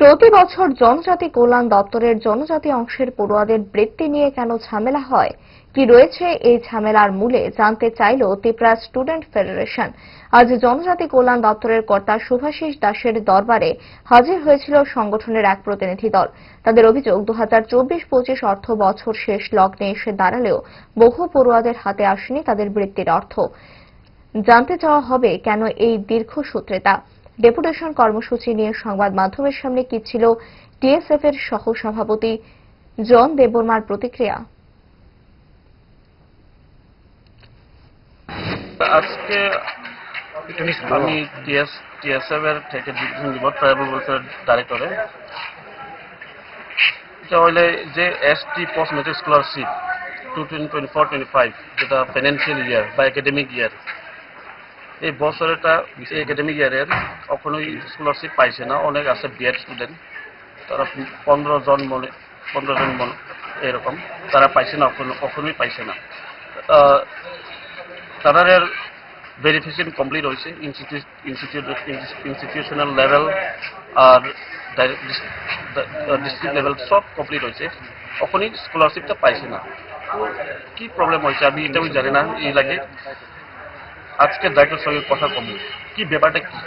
প্রতি বছর জনজাতি কল্যাণ দপ্তরের জনজাতি অংশের পড়ুয়াদের বৃত্তি নিয়ে কেন ঝামেলা হয়? কি রয়েছে এই ঝামেলার মূলে? জানতে চাইল ত্রিপুরা স্টুডেন্ট ফেডারেশন। আজ জনজাতি কল্যাণ দপ্তরের কর্তা শুভাশিস দাসের দরবারে হাজির হয়েছিল সংগঠনের এক প্রতিনিধি দল। তাদের অভিযোগ দু হাজার চব্বিশ পঁচিশ অর্থ বছর শেষ লগ্নে এসে দাঁড়ালেও বহু পড়ুয়াদের হাতে আসেনি তাদের বৃত্তির অর্থ। জানতে চাওয়া হবে কেন এই দীর্ঘ দীর্ঘসূত্রেতা ডেপুটেশন কর্মসূচি নিয়ে সংবাদ মাধ্যমের সামনে কি ছিল টিএসএফ এর সহ সভাপতি জন দেববর্মার প্রতিক্রিয়া? আজকে আমি টিএস, টিএসএফ এর থেকে যে S T post matric scholarship two twenty four twenty five যেটা ফাইন্যান্সিয়াল ইয়ার বা একাডেমিক ইয়ার এই বছরটা একাডেমিক ইয়ারের কখনোই স্কলারশিপ পাইছে না। অনেক আছে বিএড স্টুডেন্ট তারা পনেরো জন মনে, পনেরো জন মনে এরকম তারা পাইছে না, কখনো, কখনোই পাইছে না। তাদের ভেরিফিকেশন কমপ্লিট হয়েছে। ইনস্টিটিউশনাল লেভেল আর ডিস্ট্রিক্ট লেভেল সব কমপ্লিট হয়েছে। তখনই স্কলারশিপটা পাইছে না। কি প্রবলেম হয়েছে আমি এটাও জানি না, এই লাগে। আজকে ডাক্তার সঙ্গে কথা কমল কি ব্যাপারটা কি?